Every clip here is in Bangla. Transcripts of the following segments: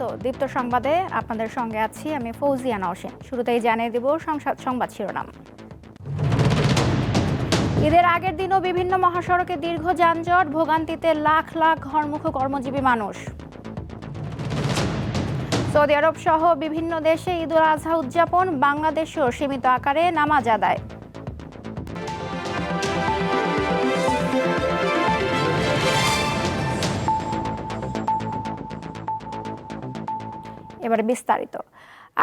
বিস্তারিত দীপ্ত সংবাদে আপনাদের সঙ্গে আছি আমি ফৌজিয়া নওশেন শুরুতেই জানিয়ে দেব সংসদ সংবাদ শিরোনাম। ঈদের আগের দিনও বিভিন্ন মহাসড়কে দীর্ঘ যানজট, ভোগান্তিতে লাখ লাখ ঘরমুখ কর্মজীবী মানুষ। সৌদি আরব সহ বিভিন্ন দেশে ঈদ উল আজহা উদযাপন, বাংলাদেশেও সীমিত আকারে নামাজ আদায়। এবারে বিস্তারিত।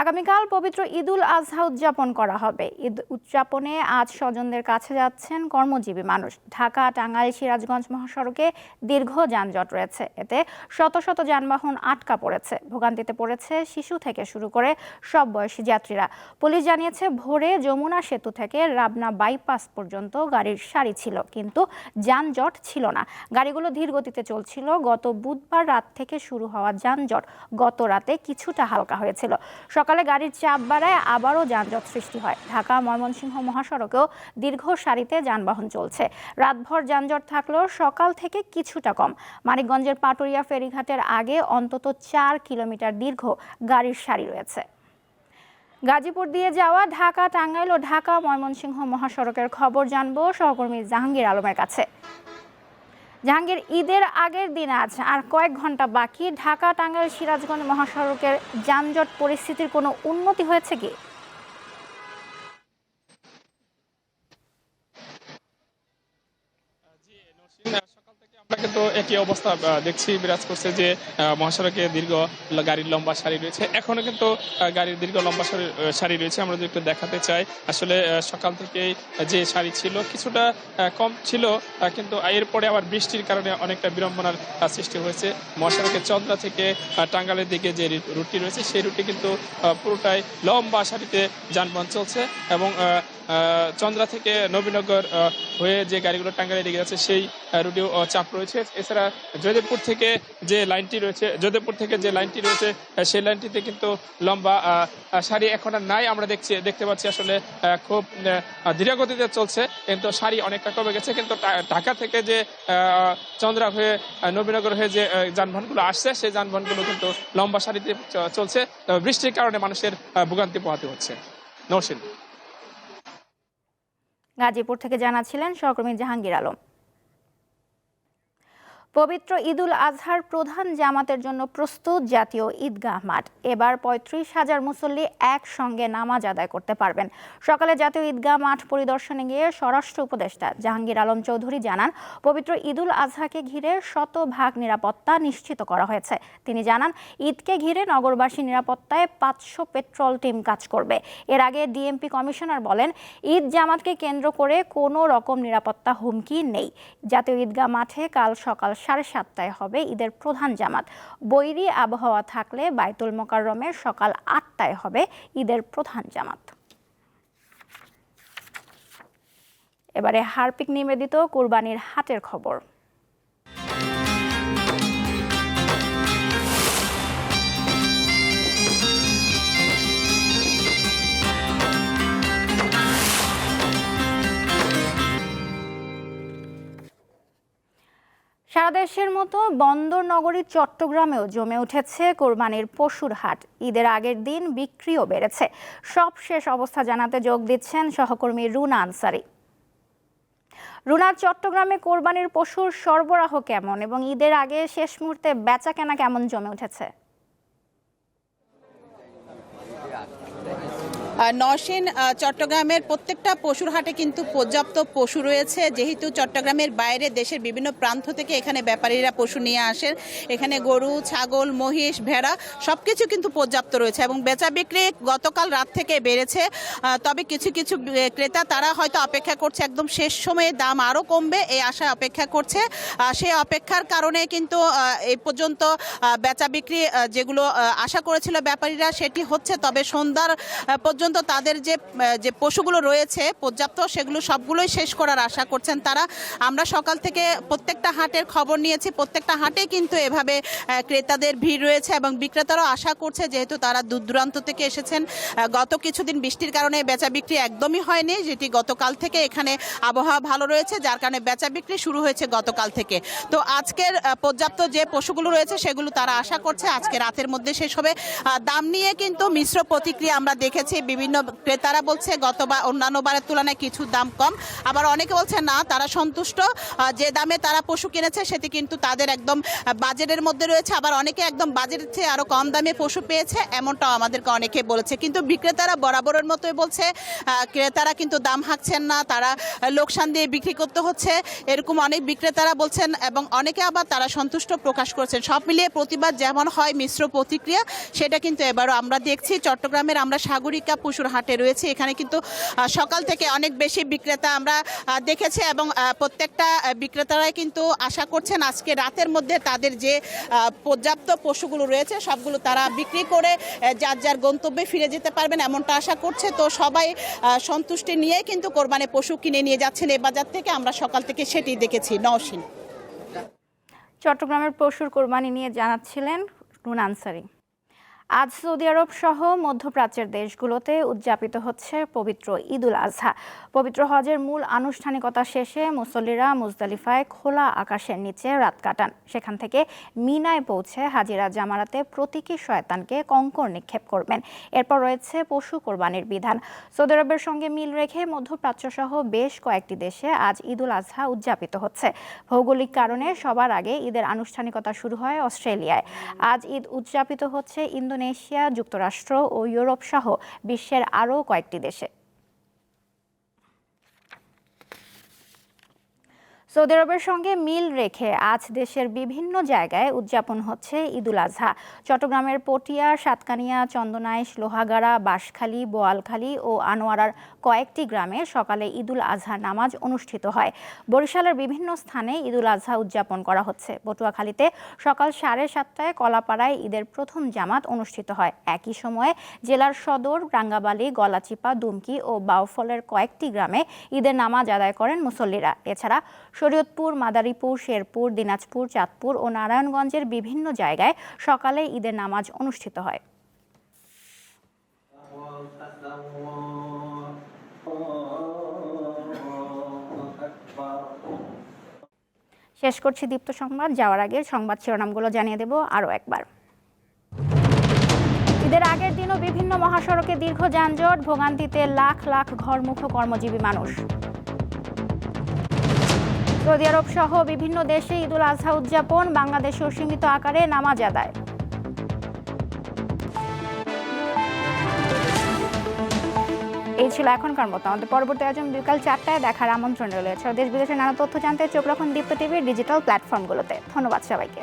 আগামীকাল পবিত্র ঈদুল আজহা উদযাপন করা হবে। ঈদ উদযাপনে আজ স্বজনদের কাছে যাচ্ছেন কর্মজীবী মানুষ। ঢাকা, টাঙ্গাইল, সিরাজগঞ্জ মহাসড়কে দীর্ঘ যানজট রয়েছে। এতে শত শত যানবাহন আটকা পড়েছে। ভোগান্তিতে পড়েছে শিশু থেকে শুরু করে সব বয়সী যাত্রীরা। পুলিশ জানিয়েছে, ভোরে যমুনা সেতু থেকে রাবনা বাইপাস পর্যন্ত গাড়ির সারি ছিল, কিন্তু যানজট ছিল না। গাড়িগুলো ধীর গতিতে চলছিল। গত বুধবার রাত থেকে শুরু হওয়া যানজট গত রাতে কিছুটা হালকা হয়েছিল। সকালে গাড়ির চাপ বাড়ায় আবারও যানজট সৃষ্টি হয়। ঢাকা ময়মনসিংহ মহাসড়কেও দীর্ঘ সারিতে যানবাহন চলছে। রাতভর যানজট থাকলেও সকাল থেকে কিছুটা কম। মানিকগঞ্জের পাটুরিয়া ফেরিঘাটের আগে অন্তত চার কিলোমিটার দীর্ঘ গাড়ির সারি রয়েছে। গাজীপুর দিয়ে যাওয়া ঢাকা টাঙ্গাইল ও ঢাকা ময়মনসিংহ মহাসড়কের খবর জানব সহকর্মী জাহাঙ্গীর আলমের কাছে। জাহাঙ্গীর ঈদের আগের দিন আজ আর কয়েক ঘণ্টা বাকি। ঢাকা, টাঙ্গাইল, সিরাজগঞ্জ মহাসড়কের যানজট পরিস্থিতির কোনো উন্নতি হয়েছে কি সকাল থেকে আমরা কিন্তু একই অবস্থা দেখছি বিরাজ করছে যে মহাসড়কে দীর্ঘ গাড়ির লম্বা সারি রয়েছে। এখনও কিন্তু গাড়ির দীর্ঘ লম্বা সারি- রয়েছে। আমরা যদি একটু দেখাতে চাই, আসলে সকাল থেকে যে সারি ছিল কিছুটা কম ছিল কিন্তু এরপরে আবার বৃষ্টির কারণে অনেকটা বিড়ম্বনার সৃষ্টি হয়েছে। মহাসড়কের চন্দ্রা থেকে টাঙ্গালের দিকে যে রুটটি রয়েছে, সেই রুটটি কিন্তু পুরোটাই লম্বা সারিতে যানবাহন চলছে এবং চন্দ্রা থেকে নবীনগর হয়ে যে গাড়িগুলো টাঙ্গাইলে দিকে যাচ্ছে, সেই রুটেও চাপ রয়েছে। এছাড়া যোধপুর থেকে যে লাইনটি রয়েছে যোধপুর থেকে যে লাইনটি রয়েছে সেই লাইনটিতে কিন্তু লম্বা সারি এখন আর নাই। আমরা দেখছি, দেখতে পাচ্ছি আসলে খুব ধীরগতিতে চলছে। কিন্তু সারি অনেকটা কমে গেছে। কিন্তু ঢাকা থেকে যে চন্দ্রা হয়ে নবীনগর হয়ে যে যানবাহনগুলো আসছে, সেই যানবাহনগুলো কিন্তু লম্বা সারিতে চলছে। বৃষ্টির কারণে মানুষের ভোগান্তি পোহাতে হচ্ছে। নৌসিন গাজীপুর থেকে জানাচ্ছিলেন সহকর্মী জাহাঙ্গীর আলম। পবিত্র ঈদুল আজহার প্রধান জামাতের জন্য প্রস্তুত জাতীয় ঈদগাহ মাঠ। এবার পঁয়ত্রিশ হাজার মুসল্লি একসঙ্গে নামাজ আদায় করতে পারবেন। সকালে জাতীয় ঈদগাহ মাঠ পরিদর্শনে গিয়ে স্বরাষ্ট্র উপদেষ্টা জাহাঙ্গীর আলম চৌধুরী জানান, পবিত্র ঈদুল আজহাকে ঘিরে শতভাগ নিরাপত্তা নিশ্চিত করা হয়েছে। তিনি জানান, ঈদকে ঘিরে নগরবাসী নিরাপত্তায় পাঁচশো পেট্রোল টিম কাজ করবে। এর আগে ডিএমপি কমিশনার বলেন, ঈদ জামাতকে কেন্দ্র করে কোনো রকম নিরাপত্তা হুমকি নেই। জাতীয় ঈদগাহ মাঠে কাল সকাল সাড়ে সাতটায় হবে ঈদের প্রধান জামাত। বৈরি আবহাওয়া থাকলে বাইতুল মোকাররমের সকাল আটটায় হবে ঈদের প্রধান জামাত। এবারে হারপিক নিবেদিত কুরবানির হাটের খবর। দেশের মতো বন্দর নগরী চট্টগ্রামেও জমে উঠেছে কোরবানির পশুর হাট। ঈদের আগের দিন বিক্রিও বেড়েছে। সব শেষ অবস্থা জানাতে যোগ দিচ্ছেন সহকর্মী রুনা আনসারি। রুনা, চট্টগ্রামে কোরবানির পশুর সরবরাহ কেমন এবং ঈদের আগে শেষ মুহূর্তে বেচা কেনা কেমন জমে উঠেছে? আহ, চট্টগ্রামের প্রত্যেকটা পশুর হাটে কিন্তু পর্যাপ্ত পশু রয়েছে। যেহেতু চট্টগ্রামের বাইরে দেশের বিভিন্ন প্রান্ত থেকে এখানে ব্যাপারীরা পশু নিয়ে আসেন। এখানে গরু ছাগল মহিষ ভেড়া সব কিছু কিন্তু পর্যাপ্ত রয়েছে এবং বেচা বিক্রি গতকাল রাত থেকে বেড়েছে। তবে কিছু কিছু ক্রেতা তারা হয়তো অপেক্ষা করছে একদম শেষ সময়ে দাম আরও কমবে এই আশায় অপেক্ষা করছে। সেই অপেক্ষার কারণে কিন্তু এই পর্যন্ত বেচা বিক্রি যেগুলো আশা করেছিল ব্যাপারীরা সেটি হচ্ছে। তবে সন্ধ্যার পর্যন্ত পর্যন্ত তাদের যে যে পশুগুলো রয়েছে, পর্যাপ্ত, সেগুলো সবগুলোই শেষ করার আশা করছেন তারা। আমরা সকাল থেকে প্রত্যেকটা হাটের খবর নিয়েছি, প্রত্যেকটা হাটে কিন্তু এভাবে ক্রেতাদের ভিড় রয়েছে এবং বিক্রেতারাও আশা করছে যেহেতু তারা দূর দূরান্ত থেকে এসেছেন গত কিছুদিন বৃষ্টির কারণে বেচা বিক্রি একদমই হয়নি, যেটি গতকাল থেকে এখানে আবহাওয়া ভালো রয়েছে, যার কারণে বেচা বিক্রি শুরু হয়েছে গতকাল থেকে। তো আজকের পর্যাপ্ত যে পশুগুলো রয়েছে, সেগুলো তারা আশা করছে আজকে রাতের মধ্যে শেষ হবে। দাম নিয়ে কিন্তু মিশ্র প্রতিক্রিয়া আমরা দেখেছি বিভিন্ন ক্রেতারা বলছে গতবার অন্যান্য বারের তুলনায় কিছু দাম কম। আবার অনেকে বলছে, না, তারা সন্তুষ্ট। যে দামে তারা পশু কিনেছে, সেটি কিন্তু তাদের একদম বাজেটের মধ্যে রয়েছে। আবার অনেকে একদম বাজেটের চেয়ে আরও কম দামে পশু পেয়েছে, এমনটাও আমাদেরকে অনেকে বলেছে। কিন্তু বিক্রেতারা বরাবরের মতোই বলছে ক্রেতারা কিন্তু দাম হাঁকছেন না, তারা লোকসান দিয়ে বিক্রি করতে হচ্ছে। এরকম অনেক বিক্রেতারা বলছেন এবং অনেকে আবার তারা সন্তুষ্ট প্রকাশ করছেন। সব মিলিয়ে প্রতিবাদ যেমন হয় মিশ্র প্রতিক্রিয়া, সেটা কিন্তু এবারও আমরা দেখছি। চট্টগ্রামের আমরা সাগরিকা পশুর হাটে রয়েছে। এখানে কিন্তু সকাল থেকে অনেক বেশি বিক্রেতা আমরা দেখেছি এবং প্রত্যেকটা বিক্রেতারাই কিন্তু আশা করছেন আজকে রাতের মধ্যে তাদের যে পর্যাপ্ত পশুগুলো রয়েছে, সবগুলো তারা বিক্রি করে যার যার গন্তব্যে ফিরে যেতে পারবেন এমনটা আশা করছে। তো সবাই সন্তুষ্টি নিয়ে কিন্তু কোরবানি পশু কিনে নিয়ে যাচ্ছেন এ বাজার থেকে। আমরা সকাল থেকে সেটি দেখেছি। নওশিন। চট্টগ্রামের পশুর কোরবানি নিয়ে জানাচ্ছিলেন রুন আনসারি আজ সৌদি আরব সহ মধ্যপ্রাচ্যের দেশগুলোতে উদযাপিত হচ্ছে পবিত্র ঈদুল আজহা। পবিত্র হজের মূল আনুষ্ঠানিকতা শেষে মুসল্লিরা মুজদালিফায় খোলা আকাশের নিচে রাত কাটান। সেখান থেকে মিনায় পৌঁছে হাজিরা জামারাতে প্রতীকী শয়তানকে কঙ্কর নিক্ষেপ করবেন। এরপর রয়েছে পশু কোরবানির বিধান। সৌদি আরবের সঙ্গে মিল রেখে মধ্যপ্রাচ্য সহ বেশ কয়েকটি দেশে আজ ঈদুল আজহা উদযাপিত হচ্ছে। ভৌগোলিক কারণে সবার আগে ঈদের আনুষ্ঠানিকতা শুরু হয় অস্ট্রেলিয়ায়। আজ ঈদ উদযাপিত হচ্ছে ইন্দোনেশিয়া যুক্তরাষ্ট্র ও ইউরোপ সহ বিশ্বের আরও কয়েকটি দেশে। সৌদি আরবের সঙ্গে মিল রেখে আজ দেশের বিভিন্ন জায়গায় উদযাপন হচ্ছে ঈদুল আজহা। চট্টগ্রামের পটিয়া, সাতকানিয়া, চন্দনাইশ, লোহাগাড়া, বাঁশখালী, বোয়ালখালী ও আনোয়ারার কয়েকটি গ্রামে সকালে ঈদুল আজহা নামাজ অনুষ্ঠিত হয়। বরিশালের বিভিন্ন স্থানে ঈদুল আজহা উদযাপন করা হচ্ছে। পটুয়াখালীতে সকাল সাড়ে সাতটায় কলাপাড়ায় ঈদের প্রথম জামাত অনুষ্ঠিত হয়। একই সময়ে জেলার সদর, রাঙ্গাবালি, গলাচিপা, দুমকি ও বাউফলের কয়েকটি গ্রামে ঈদের নামাজ আদায় করেন মুসল্লিরা। এছাড়া শরীয়তপুর, মাদারীপুর, শেরপুর, দিনাজপুর, চাঁদপুর ও নারায়ণগঞ্জের বিভিন্ন জায়গায় সকালে ঈদের নামাজ অনুষ্ঠিত হয়। শেষ করছি দীপ্ত সংবাদ। যাওয়ার আগে সংবাদ শিরোনামগুলো জানিয়ে দেব আরও একবার। ঈদের আগের দিনও বিভিন্ন মহাসড়কে দীর্ঘ যানজট, ভোগান্তিতে লাখ লাখ ঘরমুখ কর্মজীবী মানুষ। সৌদি আরব সহ বিভিন্ন দেশে ঈদুল আজহা উদযাপন বাংলাদেশেও সীমিত আকারে নামাজ আদায়। এই ছিল এখনকার মতো। আমাদের পরবর্তী আয়োজন বিকাল চারটায় দেখার আমন্ত্রণ রয়েছে। দেশ বিদেশের নানা তথ্য জানতে চোখ রাখুন দীপ্ত টিভির ডিজিটাল প্ল্যাটফর্মগুলোতে। ধন্যবাদ সবাইকে।